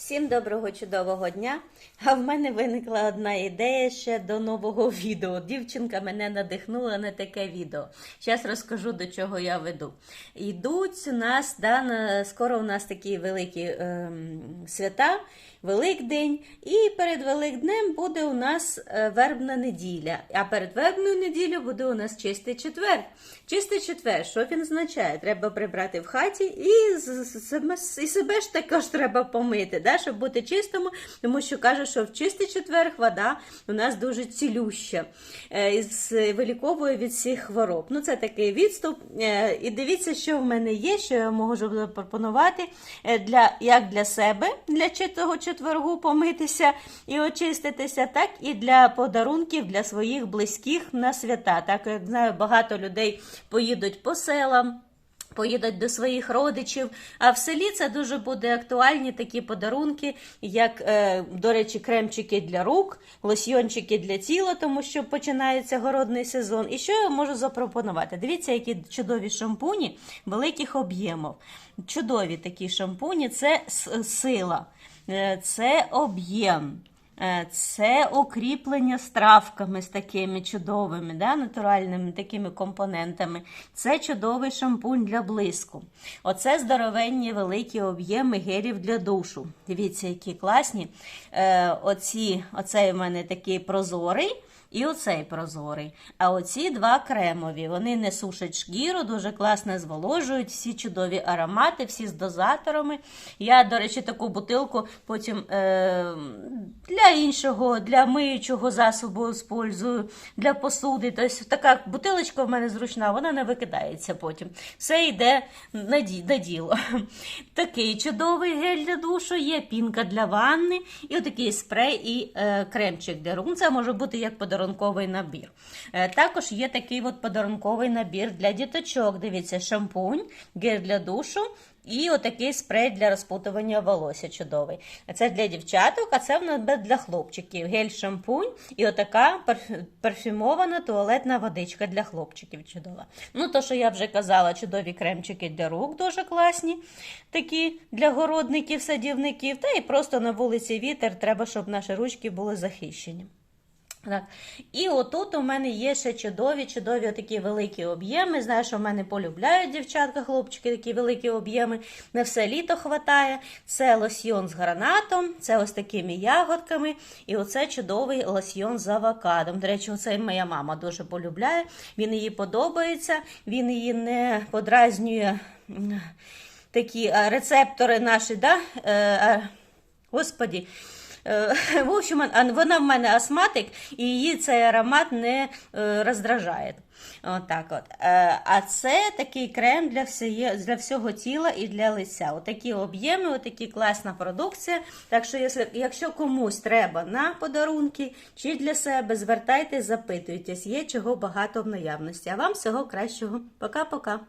Всім доброго чудового дня! А в мене виникла одна ідея ще до нового відео. Дівчинка мене надихнула на таке відео. Зараз розкажу, до чого я веду. Йдуть у нас, да, на, скоро у нас такі великі ем, свята, Великдень, і перед Великднем буде у нас е, вербна неділя. А перед вербною неділею буде у нас чистий четвер. Чистий четвер, що він означає? Треба прибрати в хаті і, і себе ж також треба помити, да, щоб бути чистими, тому що кажуть, що в чистий четвер вода у нас дуже цілюща е, і виліковує від всіх хвороб. Ну, це такий відступ. Е, І дивіться, що в мене є, що я можу запропонувати е, для, як для себе, для чистого четвергу помитися і очиститися, так і для подарунків для своїх близьких на свята. Так як знаю, багато людей поїдуть по селам. Поїдуть до своїх родичів, а в селі це дуже буде актуальні такі подарунки, як, е, до речі, кремчики для рук, лосьйончики для тіла, тому що починається городний сезон. І що я можу запропонувати? Дивіться, які чудові шампуні великих об'ємів. Чудові такі шампуні це сила, е, це об'єм. Е, Це укріплення стравками з такими чудовими, да, натуральними такими компонентами. Це чудовий шампунь для блиску. Оце здоровенні великі об'єми гелів для душу. Дивіться, які класні. Е, оці, оцей у мене такий прозорий. І оцей прозорий. А оці два кремові. Вони не сушать шкіру, дуже класно зволожують, всі чудові аромати, всі з дозаторами. Я, до речі, таку бутилку потім е, для іншого, для миючого засобу использую, для посуди. Тобто така бутилочка в мене зручна, вона не викидається потім. Все йде на, ді- на діло. Такий чудовий гель для душу, є пінка для ванни, і отакий спрей і е, кремчик для. Ну, Це може бути як подарунковий набір. Е, також є такий от подарунковий набір для діточок. Дивіться, шампунь, гель для душу. І отакий спрей для розпутування волосся чудовий. Це для дівчаток, а це в нас для хлопчиків. Гель-шампунь і отака парфюмована туалетна водичка для хлопчиків чудова. Ну, то, що я вже казала, чудові кремчики для рук дуже класні, такі для городників, садівників, та і просто на вулиці вітер треба, щоб наші ручки були захищені. Так. І отут у мене є ще чудові, чудові такі великі об'єми. Знаю, що в мене полюбляють дівчатка, хлопчики, такі великі об'єми. Не все літо хватає. Це лосьйон з гранатом, це ось такими ягодками. І оце чудовий лосьйон з авокадом. До речі, оце моя мама дуже полюбляє. Він їй подобається, він її не подразнює. Такі рецептори наші, да? Е, Господі. Е, В общем, вона в мене астматик, і її цей аромат не е, роздражає. От. Е, А це такий крем для, всіє, для всього тіла і для лиця. Отакі об'єми, отакі класна продукція. Так що, якщо, якщо комусь треба на подарунки чи для себе, звертайтесь, запитуйтесь, є чого багато в наявності. А вам всього кращого. Пока-пока.